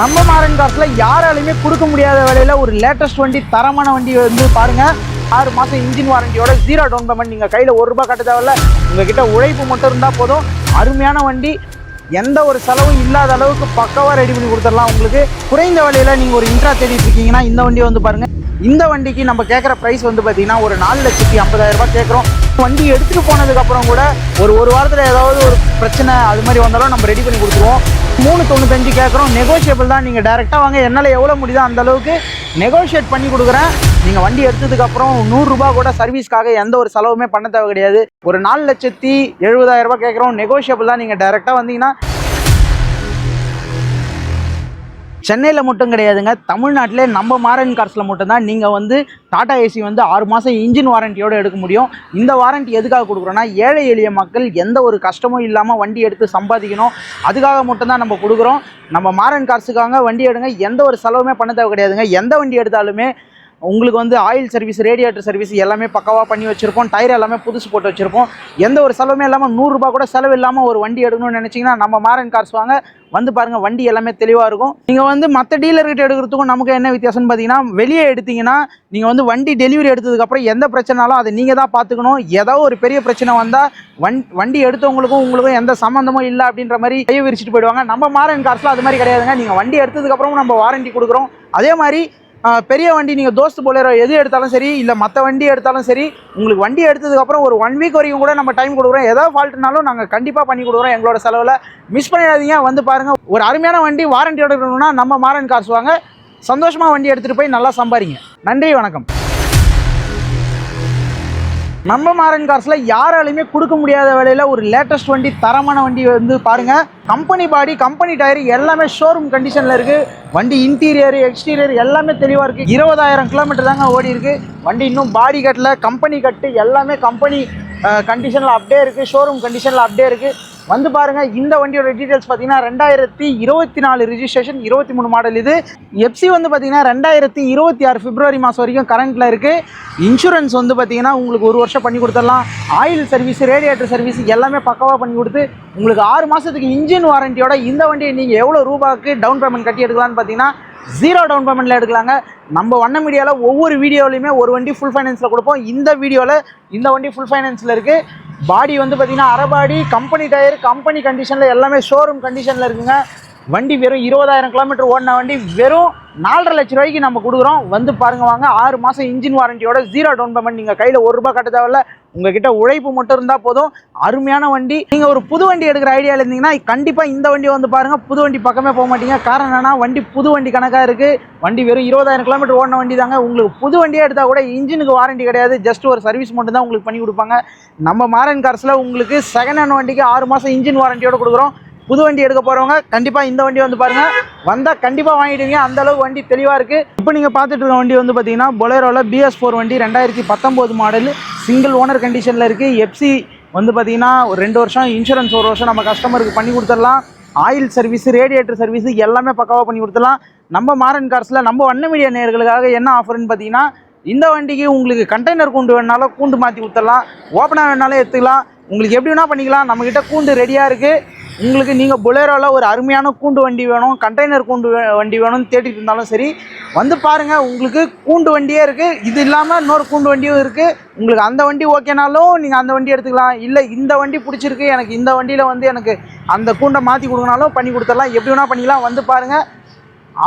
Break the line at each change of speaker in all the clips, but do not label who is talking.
நம்ம மாறன் காசில் யாராலையுமே கொடுக்க முடியாத வேலையில் ஒரு லேட்டஸ்ட் வண்டி தரமான வண்டி வந்து பாருங்கள் ஆறு மாதம் இன்ஜின் வாரண்டியோட ஜீரோ டவுன் பேமெண்ட் நீங்கள் கையில் ஒரு ரூபா கட்ட தேவையில்ல. உங்ககிட்ட உழைப்பு மட்டும் இருந்தால் போதும். அருமையான வண்டி. எந்த ஒரு செலவும் இல்லாத அளவுக்கு பக்கவாக ரெடி பண்ணி கொடுத்துடலாம் உங்களுக்கு. குறைந்த விலையில் நீங்கள் ஒரு இன்ட்ரா தேடிட்டு இருக்கீங்கன்னா இந்த வண்டியை வந்து பாருங்கள் இந்த வண்டிக்கு நம்ம கேட்குற ப்ரைஸ் வந்து பார்த்தீங்கன்னா ஒரு நாலு லட்சத்தி ஐம்பதாயிரம் ரூபாய் கேட்குறோம் வண்டி எடுத்துகிட்டு போனதுக்கப்புறம் கூட ஒரு ஒரு வாரத்தில் ஏதாவது ஒரு பிரச்சனை அது மாதிரி வந்தாலும் நம்ம ரெடி பண்ணி கொடுத்துருவோம். மூணு தொண்ணூத்தஞ்சு கேட்குறோம் நெகோஷியபிள் தான் நீங்கள் டேரெக்டாக வாங்க. என்னால் எவ்வளோ முடியுதோ அந்த அளவுக்கு நெகோஷியேட் பண்ணி கொடுக்குறேன். நீங்கள் வண்டி எடுத்ததுக்கப்புறம் நூறுரூபா கூட சர்வீஸ்க்காக எந்த ஒரு செலவுமே பண்ண தேவை கிடையாது. ஒரு நாலு லட்சத்தி எழுபதாயிரரூபா கேட்குறோம் நெகோஷியபிள் தான். நீங்கள் டேரெக்டாக வந்தீங்கன்னா சென்னையில் மட்டும் கிடையாதுங்க. தமிழ்நாட்டிலே நம்ம மாரன் கார்ஸில் மட்டும்தான் நீங்கள் வந்து டாடா ஏசி வந்து ஆறு மாதம் இன்ஜின் வாரண்டியோடு எடுக்க முடியும். இந்த வாரண்ட்டி எதுக்காக கொடுக்குறோன்னா ஏழை எளிய மக்கள் எந்த ஒரு கஷ்டமும் இல்லாமல் வண்டி எடுத்து சம்பாதிக்கணும். அதுக்காக மட்டும்தான் நம்ம கொடுக்குறோம். நம்ம மாரன் கார்ஸுக்காக வண்டி எடுங்க. எந்த ஒரு செலவுமே பண்ண தேவை கிடையாதுங்க. எந்த வண்டி எடுத்தாலுமே உங்களுக்கு வந்து ஆயில் சர்வீஸ் ரேடியேட்டர் சர்வீஸ் எல்லாமே பக்கவாக பண்ணி வச்சுருப்போம். டயர் எல்லாமே புதுசு போட்டு வச்சுருப்போம். எந்த ஒரு செலவுமே இல்லாமல் நூறுரூபா கூட செலவு இல்லாமல் ஒரு வண்டி எடுக்கணும்னு நினச்சிங்கன்னா நம்ம மாரன் கார்ஸ் வாங்க வந்து பாருங்கள் வண்டி எல்லாமே தெளிவாக இருக்கும். நீங்கள் வந்து மற்ற டீலர்கிட்ட எடுக்கிறதுக்கும் நமக்கு என்ன வித்தியாசம்னு பார்த்தீங்கன்னா வெளியே எடுத்தீங்கன்னா நீங்கள் வந்து வண்டி டெலிவரி எடுத்ததுக்கப்புறம் எந்த பிரச்சனாலும் அதை நீங்கள் தான் பார்த்துக்கணும் ஏதோ ஒரு பெரிய பிரச்சனை வந்தால் வண் வண்டி எடுத்தவங்களுக்கும் உங்களுக்கும் எந்த சம்மந்தமும் இல்லை அப்படின்ற மாதிரி கையை விரிச்சிட்டு போயிடுவாங்க. நம்ம மாரன் கார்ஸில் அது மாதிரி கிடையாதுங்க. நீங்கள் வண்டி எடுத்ததுக்கப்புறம் நம்ம வாரண்டி கொடுக்குறோம். அதே மாதிரி பெரிய வண்டி நீங்கள் தோஸ்து போலேரோ எது எடுத்தாலும் சரி இல்லை மற்ற வண்டி எடுத்தாலும் சரி உங்களுக்கு வண்டி எடுத்ததுக்கப்புறம் ஒரு ஒன் வீக் வரைக்கும் கூட நம்ம டைம் கொடுக்குறோம். ஏதாவது ஃபால்ட்னாலும் நாங்கள் கண்டிப்பாக பண்ணி கொடுக்குறோம் எங்களோட செலவில். மிஸ் பண்ணிடாதீங்க வந்து பாருங்கள் ஒரு அருமையான வண்டி வாரண்டி எடுக்கணும்னா நம்ம மாரன் காசு வாங்க. சந்தோஷமாக வண்டி எடுத்துகிட்டு போய் நல்லா சம்பாதிங்க நன்றி வணக்கம். நம்ம மாறன் கார்ஸில் யாராலையுமே கொடுக்க முடியாத வேலையில் ஒரு லேட்டஸ்ட் வண்டி தரமான வண்டி வந்து பாருங்கள் கம்பெனி பாடி கம்பெனி டயர் எல்லாமே ஷோரூம் கண்டிஷனில் இருக்குது வண்டி இன்டீரியர் எக்ஸ்டீரியர் எல்லாமே தெளிவாக இருக்குது இருபதாயிரம் கிலோமீட்டர் தாங்க ஓடி இருக்குது வண்டி இன்னும் பாடி கட்டில் கம்பெனி கட்டு எல்லாமே கம்பெனி கண்டிஷனில் அப்படியே இருக்குது ஷோரூம் கண்டிஷனில் அப்படியே இருக்குது வந்து பாருங்க இந்த வண்டியோட டீடைல்ஸ் பார்த்தீங்கன்னா ரெண்டாயிரத்தி இருபத்தி நாலு ரிஜிஸ்ட்ரேஷன் இருபத்தி மூணு மாடல் இது. எஃப்சி வந்து பார்த்தீங்கன்னா ரெண்டாயிரத்தி இருபத்தி ஆறு பிப்ரவரி மாதம் வரைக்கும் கரண்ட்டில் இருக்குது இன்சூரன்ஸ் வந்து பார்த்தீங்கன்னா உங்களுக்கு ஒரு வருஷம் பண்ணி கொடுத்துடலாம். ஆயில் சர்வீஸ் ரேடியேட்டர் சர்வீஸ் எல்லாமே பக்கவாக பண்ணி கொடுத்து உங்களுக்கு ஆறு மாதத்துக்கு இன்ஜின் வாரண்டியோட இந்த வண்டியை நீங்கள் எவ்வளோ ரூபாய்க்கு டவுன் பேமெண்ட் கட்டி எடுக்கலாம்னு பார்த்தீங்கன்னா ஜீரோ டவுன் பேமெண்ட்டில் எடுக்கலாங்க. நம்ம வண்ண மீடியாவில் ஒவ்வொரு வீடியோலையுமே ஒரு வண்டி ஃபுல் ஃபைனான்ஸில் கொடுப்போம். இந்த வீடியோவில் இந்த வண்டி ஃபுல் ஃபைனான்ஸில் இருக்குது பாடி வந்து பார்த்தீங்கன்னா அரைபாடி கம்பெனி டயர் கம்பெனி கண்டிஷனில் எல்லாமே ஷோரூம் கண்டிஷனில் இருக்குங்க. வண்டி வெறும் இருபதாயிரம் கிலோமீட்டர் ஓடின வண்டி வெறும் நாலரை லட்ச ரூபாய்க்கு நம்ம கொடுக்குறோம். வந்து பாருங்க வாங்க ஆறு மாதம் இன்ஜின் வாரண்டியோட ஜீரோ டவுன் பேமெண்ட் நீங்கள் கையில் ஒரு ரூபாய் கட்ட தேவையில்ல. உங்ககிட்ட உழைப்பு மட்டும் இருந்தால் போதும். அருமையான வண்டி. நீங்கள் ஒரு புது வண்டி எடுக்கிற ஐடியாவில் இருந்தீங்கன்னா கண்டிப்பாக இந்த வண்டி வந்து பாருங்கள் புது வண்டி பக்கமே போக மாட்டீங்க. காரணம் என்னன்னா வண்டி புது வண்டி கணக்காக இருக்குது வண்டி வெறும் இருபதாயிரம் கிலோமீட்டர் ஓடின வண்டி தாங்க. உங்களுக்கு புது வண்டியாக எடுத்தால் கூட இன்ஜினுக்கு வாரண்டி கிடையாது. ஜஸ்ட் ஒரு சர்வீஸ் மட்டும் தான் உங்களுக்கு பண்ணி கொடுப்பாங்க. நம்ம மாரன் கார்ஸில் உங்களுக்கு செகண்ட் ஹேண்ட் வண்டிக்கு ஆறு மாதம் இன்ஜின் வாரண்டியோட கொடுக்குறோம். புது வண்டி எடுக்க போகிறவங்க கண்டிப்பாக இந்த வண்டி வந்து பாருங்கள் வந்தால் கண்டிப்பாக வாங்கிடுவீங்க. அந்தளவுக்கு வண்டி தெளிவாக இருக்குது இப்போ நீங்கள் பார்த்துட்டு இருக்க வண்டி வந்து பார்த்தீங்கன்னா பொலேரோவில் பிஎஸ் ஃபோர் வண்டி ரெண்டாயிரத்தி பத்தொம்போது மாடல் சிங்கிள் ஓனர் கண்டிஷனில் இருக்குது எஃப்சி வந்து பார்த்தீங்கன்னா ஒரு ரெண்டு வருஷம் இன்சூரன்ஸ் ஒரு வருஷம் நம்ம கஸ்டமருக்கு பண்ணி கொடுத்துடலாம். ஆயில் சர்வீஸ் ரேடியேட்டர் சர்வீஸ் எல்லாமே பக்காவாக பண்ணி கொடுத்துடலாம். நம்ம மாரன் கார்ஸில் நம்ம வண்ண மீடியா நேயர்களுக்காக என்ன ஆஃபர்னு பார்த்தீங்கன்னா இந்த வண்டிக்கு உங்களுக்கு கண்டெய்னர் கூண்டு வேணாலும் கூண்டு மாற்றி கொடுத்துடலாம். ஓப்பனாக வேணாலும் எடுத்துக்கலாம். உங்களுக்கு எப்படி வேணால் பண்ணிக்கலாம். நம்மக்கிட்ட கூண்டு ரெடியாக இருக்குது உங்களுக்கு நீங்கள் புலேரோவில் ஒரு அருமையான கூண்டு வண்டி வேணும் கண்டெய்னர் கூண்டு வண்டி வேணும்னு தேடிட்டு இருந்தாலும் சரி வந்து பாருங்கள் உங்களுக்கு கூண்டு வண்டியே இருக்குது இது இல்லாமல் இன்னொரு கூண்டு வண்டியும் இருக்குது உங்களுக்கு அந்த வண்டி ஓகேனாலும் நீங்கள் அந்த வண்டி எடுத்துக்கலாம். இல்லை இந்த வண்டி பிடிச்சிருக்கு எனக்கு இந்த வண்டியில் வந்து எனக்கு அந்த கூண்டை மாற்றி கொடுக்கனாலும் பண்ணி கொடுத்துடலாம். எப்படி வேணால் பண்ணிக்கலாம். வந்து பாருங்கள்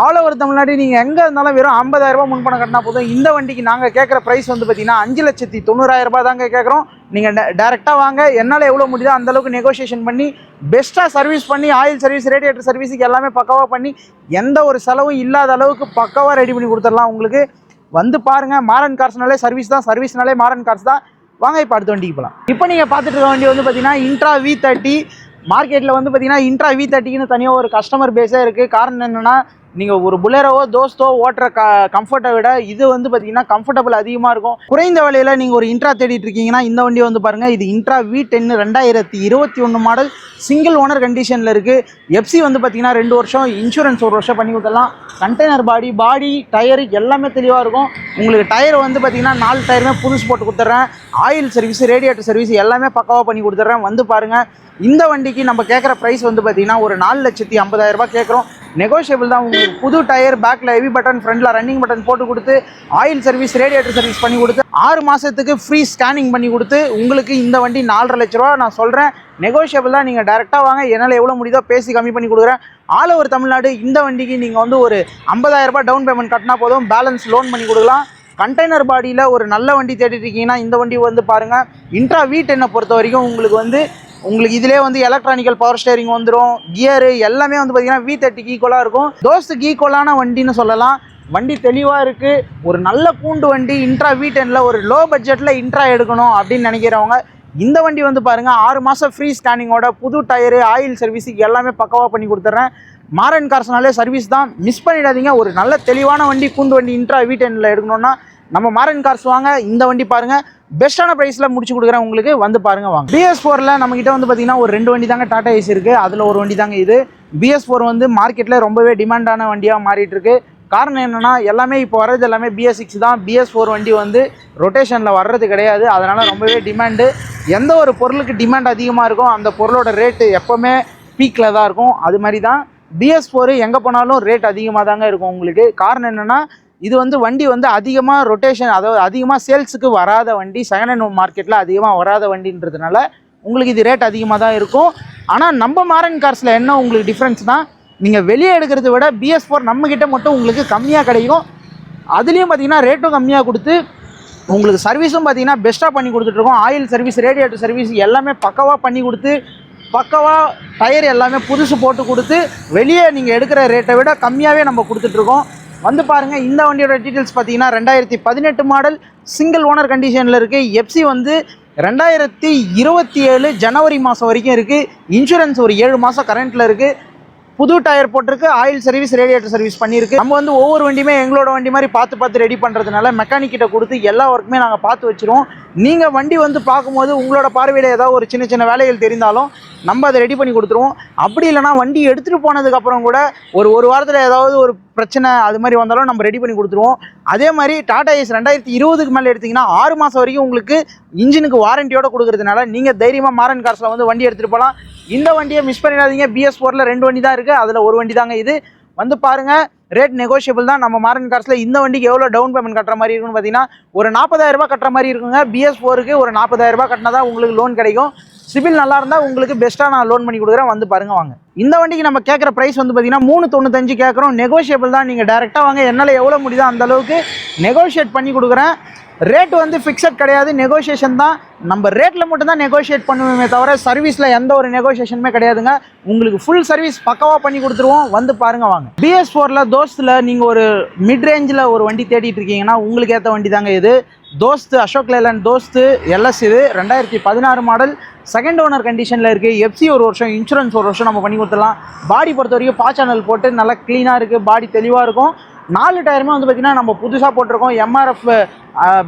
ஆல் ஓவர் தமிழ்நாடு நீங்கள் எங்கே இருந்தாலும் வெறும் ஐம்பதாயிரரூபா முன்பணம் கட்டினா போதும். இந்த வண்டிக்கு நாங்கள் கேட்குற ப்ரைஸ் வந்து பார்த்தீங்கன்னா அஞ்சு லட்சத்தி தொண்ணூறாயிரரூபா தாங்க கேட்குறோம். நீங்கள் டேரெக்டாக வாங்க. என்னால் எவ்வளோ முடியுதோ அந்தளவுக்கு நெகோஷியேஷன் பண்ணி பெஸ்ட்டாக சர்வீஸ் பண்ணி ஆயில் சர்வீஸ் ரேடியேட்டர் சர்வீஸுக்கு எல்லாமே பக்காவாக பண்ணி எந்த ஒரு செலவும் இல்லாத அளவுக்கு பக்காவாக ரெடி பண்ணி கொடுத்துடலாம் உங்களுக்கு. வந்து பாருங்கள் மாரன் கார்ஸ்னாலே சர்வீஸ் தான் சர்வீஸ்னாலே மாரன் கார்ஸ் தான். வாங்க இப்போ அடுத்த வண்டிக்கு போகலாம் இப்போ நீங்கள் பார்த்துட்டு இருக்க வண்டி வந்து பார்த்தீங்கன்னா இன்ட்ரா வி தேர்ட்டி மார்க்கெட்டில் வந்து பார்த்தீங்கன்னா இன்ட்ரா வி தேர்ட்டிக்குன்னு தனியாக ஒரு கஸ்டமர் பேஸே இருக்குது காரணம் என்னென்னா நீங்கள் ஒரு புலேரோவோ தோஸ்தோ ஓட்டுற க கம்ஃபர்ட்டை விட இது வந்து பார்த்தீங்கன்னா கம்ஃபர்டபுள் அதிகமாக இருக்கும். குறைந்த விலையில் நீங்கள் ஒரு இன்ட்ரா தேடிட்டு இருக்கீங்கன்னா இந்த வண்டி வந்து பாருங்கள் இது இன்ட்ரா வி டென் ரெண்டாயிரத்தி இருபத்தி ஒன்று மாடல் சிங்கிள் ஓனர் கண்டிஷனில் இருக்குது எஃப்சி வந்து பார்த்தீங்கன்னா ரெண்டு வருஷம் இன்சூரன்ஸ் ஒரு வருஷம் பண்ணி கொடுத்துடலாம். கண்டெய்னர் பாடி பாடி டயர் எல்லாமே தெளிவாக இருக்கும். உங்களுக்கு டயர் வந்து பார்த்தீங்கன்னா நாலு டயருமே புதுசு போட்டு கொடுத்துட்றேன் ஆயில் சர்வீஸ் ரேடியேட்டர் சர்வீஸ் எல்லாமே பக்காவாக பண்ணி கொடுத்துட்றேன் வந்து பாருங்கள் இந்த வண்டிக்கு நம்ம கேட்குற ப்ரைஸ் வந்து பார்த்தீங்கன்னா ஒரு நாலு லட்சத்தி ஐம்பதாயிரரூபா கேட்குறோம் நெகோஷியபிள் தான். உங்களுக்கு புது டயர் பேக்கில் ஹெவி பட்டன் ஃப்ரண்டில் ரன்னிங் பட்டன் போட்டு கொடுத்து ஆயில் சர்வீஸ் ரேடியேட்டர் சர்வீஸ் பண்ணி கொடுத்து ஆறு மாதத்துக்கு ஃப்ரீ ஸ்கேனிங் பண்ணி கொடுத்து உங்களுக்கு இந்த வண்டி நாலரை லட்ச ரூபா நான் சொல்கிறேன் நெகோஷியபிள் தான். நீங்கள் டேரெக்டாக வாங்க. என்னால் எவ்வளோ முடியுதோ பேசி கம்மி பண்ணி கொடுக்குறேன். ஆல் ஓவர் தமிழ்நாடு இந்த வண்டிக்கு நீங்கள் வந்து ஒரு ஐம்பதாயிரரூபா டவுன் பேமெண்ட் கட்டினா போதும். பேலன்ஸ் லோன் பண்ணி கொடுக்கலாம். கண்டெய்னர் பாடியில் ஒரு நல்ல வண்டி தேடிட்டு இருக்கீங்கன்னா இந்த வண்டி வந்து பாருங்கள் இன்ட்ரா வீ டென்னை பொறுத்த வரைக்கும் உங்களுக்கு வந்து உங்களுக்கு இதிலே வந்து எலக்ட்ரானிக்கல் பவர் ஸ்டேரிங் வந்துடும் கியரு எல்லாமே வந்து பார்த்தீங்கன்னா வி தேர்ட்டிக்கு ஈக்குவலாக இருக்கும். தோஸ்துக்கு ஈக்குவலான வண்டின்னு சொல்லலாம். வண்டி தெளிவாக இருக்குது ஒரு நல்ல பூண்டு வண்டி இன்ட்ரா வி ஒரு லோ பட்ஜெட்டில் இன்ட்ரா எடுக்கணும் அப்படின்னு நினைக்கிறவங்க இந்த வண்டி வந்து பாருங்கள் ஆறு மாதம் ஃப்ரீ ஸ்கேனிங்கோட புது டயரு ஆயில் சர்வீஸுக்கு எல்லாமே பக்கவாக பண்ணி கொடுத்துட்றேன் மாரன் கார்ஸ்னாலே சர்வீஸ் தான். மிஸ் பண்ணிடாதீங்க. ஒரு நல்ல தெளிவான வண்டி கூண்டு வண்டி இன்ட்ரா வி எடுக்கணும்னா நம்ம மாரன் கார்ஸ் வாங்க இந்த வண்டி பாருங்கள் பெஸ்ட்டான ப்ரைஸில் முடிச்சு கொடுக்குறேன் உங்களுக்கு. வந்து பாருங்க வாங்க. பிஎஸ் ஃபோரில் நம்மக்கிட்ட வந்து பார்த்தீங்கன்னா ஒரு ரெண்டு வண்டி தாங்க டாடா ஏசி இருக்குது அதில் ஒரு வண்டி தாங்க இது. பிஎஸ் ஃபோர் வந்து மார்க்கெட்டில் ரொம்பவே டிமாண்டான வண்டியாக மாறிட்டுருக்கு காரணம் என்னென்னா எல்லாமே இப்போ வர்றது எல்லாமே பிஎஸ் சிக்ஸ் தான். பிஎஸ் ஃபோர் வண்டி வந்து ரொட்டேஷனில் வர்றது கிடையாது. அதனால் ரொம்பவே டிமாண்டு எந்த ஒரு பொருளுக்கு டிமாண்ட் அதிகமாக இருக்கும் அந்த பொருளோட ரேட்டு எப்போவுமே பீக்கில் தான் இருக்கும். அது மாதிரி தான் பிஎஸ் ஃபோரு எங்கே போனாலும் ரேட் அதிகமாக தாங்க இருக்கும் உங்களுக்கு. காரணம் என்னென்னா இது வந்து வண்டி வந்து அதிகமாக ரொட்டேஷன் அதாவது அதிகமாக சேல்ஸுக்கு வராத வண்டி செகண்ட் ஹேண்ட் மார்க்கெட்டில் அதிகமாக வராத வண்டின்றதுனால உங்களுக்கு இது ரேட் அதிகமாக தான் இருக்கும். ஆனால் நம்ம மாரன் கார்ஸில் என்ன உங்களுக்கு டிஃப்ரென்ஸ்னால் நீங்கள் வெளியே எடுக்கிறத விட பிஎஸ் ஃபோர் நம்மக்கிட்ட மட்டும் உங்களுக்கு கம்மியாக கிடைக்கும். அதுலேயும் பார்த்தீங்கன்னா ரேட்டும் கம்மியாக கொடுத்து உங்களுக்கு சர்வீஸும் பார்த்தீங்கன்னா பெஸ்ட்டாக பண்ணி கொடுத்துட்ருக்கோம் ஆயில் சர்வீஸ் ரேடியேட்டர் சர்வீஸ் எல்லாமே பக்கவாக பண்ணி கொடுத்து பக்கவாக டயர் எல்லாமே புதுசு போட்டு கொடுத்து வெளியே நீங்கள் எடுக்கிற ரேட்டை விட கம்மியாகவே நம்ம கொடுத்துட்ருக்கோம் வந்து பாருங்கள் இந்த வண்டியோட டீட்டெயில்ஸ் பார்த்தீங்கன்னா ரெண்டாயிரத்தி பதினெட்டு மாடல் சிங்கிள் ஓனர் கண்டிஷனில் இருக்குது எஃப்சி வந்து ரெண்டாயிரத்தி இருபத்தி ஏழு ஜனவரி மாதம் வரைக்கும் இருக்குது இன்சூரன்ஸ் ஒரு ஏழு மாதம் கரண்ட்டில் இருக்குது புது டயர் போட்டிருக்கு. ஆயில் சர்வீஸ் ரேடியேட்டர் சர்வீஸ் பண்ணியிருக்கு. நம்ம வந்து ஒவ்வொரு வண்டியுமே எங்களோட வண்டி மாதிரி பார்த்து பார்த்து ரெடி பண்ணுறதுனால மெக்கானிக் கிட்ட கொடுத்து எல்லா ஒர்க்குமே நாங்கள் பார்த்து வச்சுருவோம். நீங்கள் வண்டி வந்து பார்க்கும்போது உங்களோட பார்வையில் ஏதாவது ஒரு சின்ன சின்ன வேலைகள் தெரிந்தாலும் நம்ம அதை ரெடி பண்ணி கொடுத்துருவோம். அப்படி இல்லைனா வண்டி எடுத்துகிட்டு போனதுக்கப்புறம் கூட ஒரு ஒரு வாரத்தில் ஏதாவது ஒரு பிரச்சனை அது மாதிரி வந்தாலும் நம்ம ரெடி பண்ணி கொடுத்துருவோம். அதே மாதிரி டாடா ஏஸ் ரெண்டாயிரத்தி இருபதுக்கு மேலே எடுத்திங்கன்னா ஆறு மாதம் வரைக்கும் உங்களுக்கு இன்ஜினுக்கு வாரண்டியோட கொடுக்கறதுனால நீங்கள் தைரியமாக மாரன் கார்ஸில் வந்து வண்டி எடுத்துகிட்டு போகலாம் இந்த வண்டியை மிஸ் பண்ணிடாதீங்க. பிஎஸ் ஃபோரில் ரெண்டு வண்டி தான் இருக்குது அதில் ஒரு வண்டி தாங்க இது. வந்து பாருங்கள் ரேட் நெகோஷியபிள் தான். நம்ம மாரன் கார்ஸில் இந்த வண்டிக்கு எவ்வளோ டவுன் பேமெண்ட் கட்டுற மாதிரி இருக்குன்னு பார்த்தீங்கன்னா ஒரு நாற்பதாயிரரூபா கட்டுற மாதிரி இருக்குங்க. பிஎஸ் ஃபோருக்கு ஒரு நாற்பதாயிரரூபா கட்டினா தான் உங்களுக்கு லோன் கிடைக்கும். சிபில் நல்லா இருந்தால் உங்களுக்கு பெஸ்ட்டாக நான் லோன் பண்ணி கொடுக்குறேன். வந்து பாருங்க வாங்க. இந்த வண்டிக்கு நம்ம கேட்குற ப்ரைஸ் வந்து பார்த்தீங்கன்னா மூணு தொண்ணூத்தஞ்சு கேட்குறோம். நெகோஷியபிள் தான். நீங்கள் டேரெக்டாக வாங்க. என்னால் எவ்வளோ முடியுதோ அந்த அளவுக்கு நெகோஷியேட் பண்ணி கொடுக்குறேன். ரேட் வந்து ஃபிக்ஸட் கிடையாது. நெகோஷியேஷன் தான். நம்ம ரேட்டில் மட்டும்தான் நெகோஷியேட் பண்ணுவோமே தவிர சர்வீஸில் எந்த ஒரு நெகோஷியேஷனுமே கிடையாதுங்க. உங்களுக்கு ஃபுல் சர்வீஸ் பக்கவாக பண்ணி கொடுத்துருவோம். வந்து பாருங்க வாங்க. பிஎஸ் ஃபோரில் தோஸ்தில் நீங்கள் ஒரு மிட் ரேஞ்சில் ஒரு வண்டி தேடிட்டு இருக்கீங்கன்னா உங்களுக்கு ஏற்ற வண்டி தாங்க இது. தோஸ்து அசோக் லேலண்ட் தோஸ்து எல்எஸ் இது ரெண்டாயிரத்தி பதினாறு மாடல் செகண்ட் ஓனர் கண்டிஷனில் இருக்குது எஃப்சி ஒரு வருஷம் இன்சூரன்ஸ் ஒரு வருஷம் நம்ம பண்ணி கொடுத்துடலாம். பாடி பொறுத்த வரைக்கும் பா சேனல் போட்டு நல்லா க்ளீனாக இருக்குது பாடி தெளிவாக இருக்கும். நாலு டயருமே வந்து பார்த்திங்கன்னா நம்ம புதுசாக போட்டிருக்கோம். எம்ஆர்எஃப்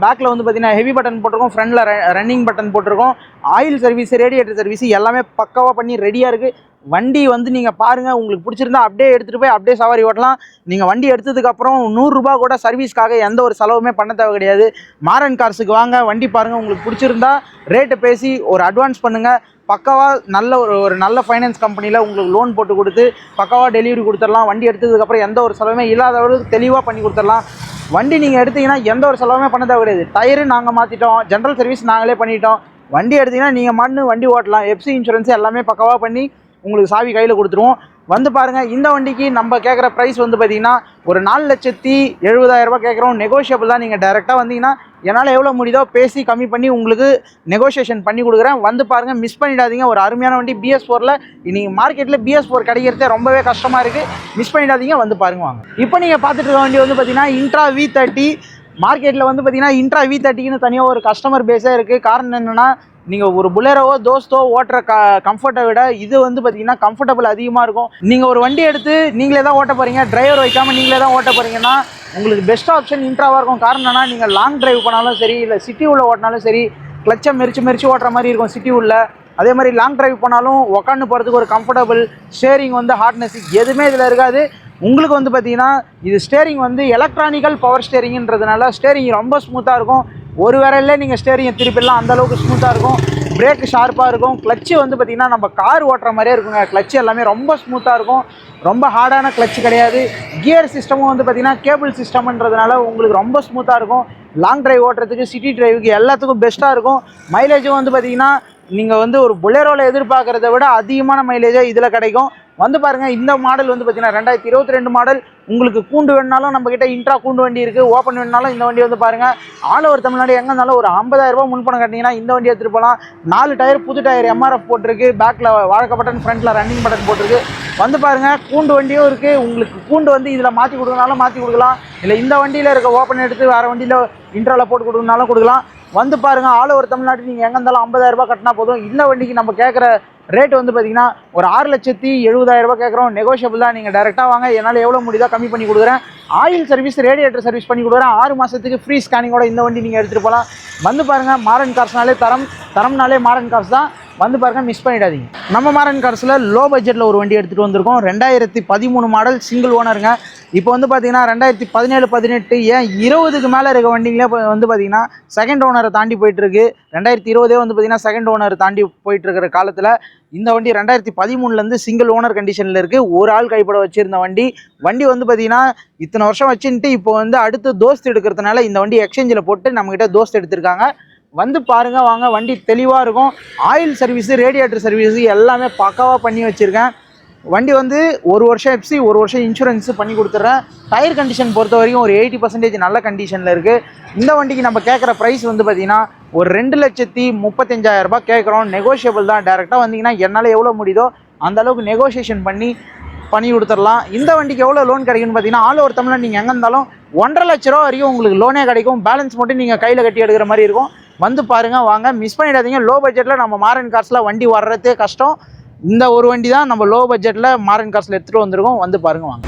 பேக்கில் வந்து பார்த்திங்கன்னா ஹெவி பட்டன் போட்டிருக்கோம். ஃப்ரண்டில் ரன்னிங் பட்டன் போட்டிருக்கோம். ஆயில் சர்வீஸ் ரேடியேட்டர் சர்வீஸ் எல்லாமே பக்காவாக பண்ணி ரெடியாக இருக்குது வண்டி வந்து நீங்கள் பாருங்கள் உங்களுக்கு பிடிச்சிருந்தா அப்படியே எடுத்துகிட்டு போய் அப்படியே சவாரி ஓட்டலாம். நீங்கள் வண்டி எடுத்ததுக்கப்புறம் நூறுரூபா கூட சர்வீஸ்க்காக எந்த ஒரு செலவுமே பண்ண தேவை கிடையாது. மாரன் கார்ஸுக்கு வாங்க வண்டி பாருங்கள் உங்களுக்கு பிடிச்சிருந்தா ரேட்டை பேசி ஒரு அட்வான்ஸ் பண்ணுங்கள் பக்காவாக நல்ல ஒரு ஒரு நல்ல ஃபைனான்ஸ் கம்பெனியில் உங்களுக்கு லோன் போட்டு கொடுத்து பக்காவாக டெலிவரி கொடுத்துடலாம். வண்டி எடுத்ததுக்கப்புறம் எந்த ஒரு செலவுமே இல்லாதவர்களுக்கு தெளிவாக பண்ணி கொடுத்துடலாம். வண்டி நீங்கள் எடுத்தீங்கன்னா எந்த ஒரு செலவுமே பண்ண தேவை கிடையாது. டயரு நாங்கள் மாற்றிட்டோம் ஜென்ரல் சர்வீஸ் நாங்களே பண்ணிட்டோம். வண்டி எடுத்தீங்கன்னா நீங்கள் மண்ணு வண்டி ஓட்டலாம். எஃப்சி இன்சூரன்ஸ் எல்லாமே பக்கவாக பண்ணி உங்களுக்கு சாவி கையில் கொடுத்துருவோம். வந்து பாருங்கள் இந்த வண்டிக்கு நம்ம கேட்குற ப்ரைஸ் வந்து பார்த்தீங்கன்னா ஒரு நாலு லட்சத்தி எழுபதாயிரரூபா கேட்குறோம் நெகோஷியபிள் தான். நீங்கள் டேரெக்டாக வந்தீங்கன்னா என்னால் எவ்வளோ முடியுதோ பேசி கம்மி பண்ணி உங்களுக்கு நெகோஷியேஷன் பண்ணி கொடுக்குறேன். வந்து பாருங்கள் மிஸ் பண்ணிடாதீங்க. ஒரு அருமையான வண்டி பிஎஸ் ஃபோரில் இன்றைக்கி மார்க்கெட்டில் பிஎஸ் ஃபோர் கிடைக்கிறதே ரொம்பவே கஷ்டமாக இருக்குது மிஸ் பண்ணிடாதீங்க. வந்து பாருங்க வாங்க. இப்போ நீங்கள் பார்த்துட்டு இருக்க வண்டி வந்து பார்த்தீங்கன்னா இன்ட்ரா வி தேர்ட்டி மார்க்கெட்டில் வந்து பார்த்தீங்கன்னா இன்ட்ரா வி தேர்ட்டிக்குன்னு தனியாக ஒரு கஸ்டமர் பேஸே இருக்குது காரணம் என்னென்னா நீங்கள் ஒரு புலேரோவோ தோஸ்தோ ஓட்டுற க கம்ஃபர்ட்டை விட இது வந்து பார்த்தீங்கன்னா கம்ஃபர்டபுள் அதிகமாக இருக்கும். நீங்கள் ஒரு வண்டி எடுத்து நீங்களே தான் ஓட்ட போகிறீங்க டிரைவர் வைக்காமல் நீங்களே தான் ஓட்ட போகிறீங்கன்னா உங்களுக்கு பெஸ்ட் ஆப்ஷன் இன்ட்ராவாக இருக்கும். காரணம் என்னன்னா நீங்கள் லாங் டிரைவ் பண்ணாலும் சரி இல்லை சிட்டி உள்ள ஓட்டினாலும் சரி கிளச்சை மெரிச்சு மெரிச்சு ஓட்டுற மாதிரி இருக்கும் சிட்டி உள்ள. அதே மாதிரி லாங் டிரைவ் போனாலும் உக்காந்து போகிறதுக்கு ஒரு கம்ஃபர்டபுள் ஸ்டேரிங் வந்து ஹார்ட்னஸ் எதுவுமே இதில் இருக்காது. உங்களுக்கு வந்து பார்த்தீங்கன்னா இது ஸ்டேரிங் வந்து எலக்ட்ரானிக்கல் பவர் ஸ்டேரிங்ன்றதுனால ஸ்டேரிங் ரொம்ப ஸ்மூத்தாக இருக்கும். ஒரு விரல்ல நீங்கள் ஸ்டேரிங்கை திருப்பிடலாம். அந்தளவுக்கு ஸ்மூத்தாக இருக்கும். பிரேக்கு ஷார்ப்பாக இருக்கும். கிளச்சு வந்து பார்த்திங்கன்னா நம்ம கார் ஓட்டுற மாதிரியே இருக்குங்க. கிளச்சு எல்லாமே ரொம்ப ஸ்மூத்தாக இருக்கும். ரொம்ப ஹார்டான கிளச்சு கிடையாது. கியர் சிஸ்டமும் வந்து பார்த்திங்கன்னா கேபிள் சிஸ்டம்ன்றதுனால உங்களுக்கு ரொம்ப ஸ்மூத்தாக இருக்கும். லாங் ட்ரைவ் ஓட்டுறதுக்கு சிட்டி ட்ரைவுக்கு எல்லாத்துக்கும் பெஸ்ட்டாக இருக்கும். மைலேஜும் வந்து பார்த்திங்கன்னா நீங்கள் வந்து ஒரு புலேரோவில் எதிர்பார்க்குறத விட அதிகமான மைலேஜாக இதில் கிடைக்கும். வந்து பாருங்கள் இந்த மாடல் வந்து பார்த்தீங்கன்னா ரெண்டாயிரத்தி இருபத்தி ரெண்டு மாடல் உங்களுக்கு கூண்டு வேணுனாலும் நம்மக்கிட்ட இன்ட்ரா கூண்டு வண்டி இருக்குது ஓப்பன் வேணுனாலும் இந்த வண்டி வந்து பாருங்கள் ஆல் ஓவர் தமிழ்நாடு எங்கே இருந்தாலும் ஒரு ஐம்பதாயிரரூபா முன்பணம் கட்டிங்கன்னா இந்த வண்டி எடுத்துகிட்டு போகலாம். நாலு டயர் புது டயர் எம்ஆர்எஃப் போட்டிருக்கு. பேக்கில் வாழக்க பட்டன் ஃப்ரண்ட்டில் ரன்னிங் பட்டன் போட்டிருக்கு. வந்து பாருங்கள் கூண்டு வண்டியும் இருக்குது உங்களுக்கு கூண்டு வந்து இதில் மாற்றி கொடுக்கறனாலும் மாற்றி கொடுக்கலாம். இல்லை இந்த வண்டியில் இருக்க ஓப்பன் எடுத்து வேறு வண்டியில் இன்ட்ராவில் போட்டு கொடுக்கணுனாலும் கொடுக்கலாம். வந்து பாருங்கள் ஆல் ஓவர் தமிழ்நாட்டு நீங்கள் எங்கே இருந்தாலும் ஐம்பதாயிரரூபா கட்டினா போதும். இந்த வண்டிக்கு நம்ம கேட்குற ரேட் வந்து பார்த்தீங்கன்னா ஒரு ஆறு லட்சத்தி எழுபதாயிரரூபா கேட்குறோம் நெகோஷியபிள் தான். நீங்கள் டேரெக்டாக வாங்க. என்னால் எவ்வளோ முடியுதோ கம்மி பண்ணி கொடுக்குறேன். ஆயில் சர்வீஸ் ரேடியேட்டர் சர்வீஸ் பண்ணி கொடுக்குறேன். ஆறு மாதத்துக்கு ஃப்ரீ ஸ்கேனிங்கோட இந்த வண்டி நீங்கள் எடுத்துகிட்டு போகலாம் வந்து பாருங்கள் மாரன் கார்ஸ்னாலே தரம். தரம்னாலே மாரன் கார்ஸ் தான். வந்து பாருங்க மிஸ் பண்ணிடாதீங்க. நம்ம மாறன் கார்ஸில் லோ பட்ஜெட்டில் ஒரு வண்டி எடுத்துகிட்டு வந்திருக்கோம். ரெண்டாயிரத்தி பதிமூணு மாடல் சிங்கிள் ஓனருங்க இப்போ வந்து பார்த்தீங்கன்னா ரெண்டாயிரத்தி பதினேழு பதினெட்டு ஏன் இருபதுக்கு மேலே இருக்க வண்டிங்களே இப்போ வந்து பார்த்தீங்கன்னா செகண்ட் ஓனரை தாண்டி போயிட்டுருக்கு. ரெண்டாயிரத்தி இருபதே வந்து பார்த்தீங்கன்னா செகண்ட் ஓனர் தாண்டி போயிட்டுருக்கிற காலத்தில் இந்த வண்டி ரெண்டாயிரத்தி பதிமூணுலேருந்து சிங்கிள் ஓனர் கண்டிஷனில் இருக்குது ஒரு ஆள் கைப்பட வச்சுருந்த வண்டி. வண்டி வந்து பார்த்தீங்கன்னா இத்தனை வருஷம் வச்சுன்ட்டு இப்போ வந்து அடுத்து தோஸ்த் எடுக்கிறதுனால இந்த வண்டி எக்ஸ்சேஞ்சில் போட்டு நம்மக்கிட்ட தோஸ்த் எடுத்திருக்காங்க. வந்து பாருங்க வாங்க வண்டி தெளிவாக இருக்கும். ஆயில் சர்வீஸு ரேடியேட்டர் சர்வீஸு எல்லாமே பக்காவாக பண்ணி வச்சுருக்கேன். வண்டி வந்து ஒரு வருஷம் எஃப்சி ஒரு வருஷம் இன்சூரன்ஸு பண்ணி கொடுத்துட்றேன். டயர் கண்டிஷன் பொறுத்த வரைக்கும் ஒரு எயிட்டி பர்சன்டேஜ் நல்ல கண்டிஷனில் இருக்குது இந்த வண்டிக்கு நம்ம கேட்குற ப்ரைஸ் வந்து பார்த்திங்கன்னா ஒரு ரெண்டு லட்சத்தி முப்பத்தஞ்சாயிரரூபா கேட்குறோம். நெகோஷியபிள் தான். டேரெக்டாக வந்தீங்கன்னா என்னால் எவ்வளோ முடியுதோ அந்தளவுக்கு நெகோஷியேஷன் பண்ணி பண்ணி கொடுத்துடலாம். இந்த வண்டிக்கு எவ்வளோ லோன் கிடைக்கும்னு பார்த்தீங்கன்னா ஆல் ஓவர் தமிழ்நாடு நீங்கள் எங்கே இருந்தாலும் ஒன்றரை லட்ச ரூபா வரைக்கும் உங்களுக்கு லோனே கிடைக்கும். பேலன்ஸ் மட்டும் நீங்கள் கையில் கட்டி எடுக்கிற மாதிரி இருக்கும். வந்து பாருங்கள் வாங்க. மிஸ் பண்ணிடாதீங்க. லோ பட்ஜெட்டில் நம்ம மாரன் கார்ஸில் வண்டி வர்றதே கஷ்டம். இந்த ஒரு வண்டி தான் நம்ம லோ பட்ஜெட்டில் மாரன் கார்ஸில் எடுத்துகிட்டு வந்திருக்கோம். வந்து பாருங்கள் வாங்க.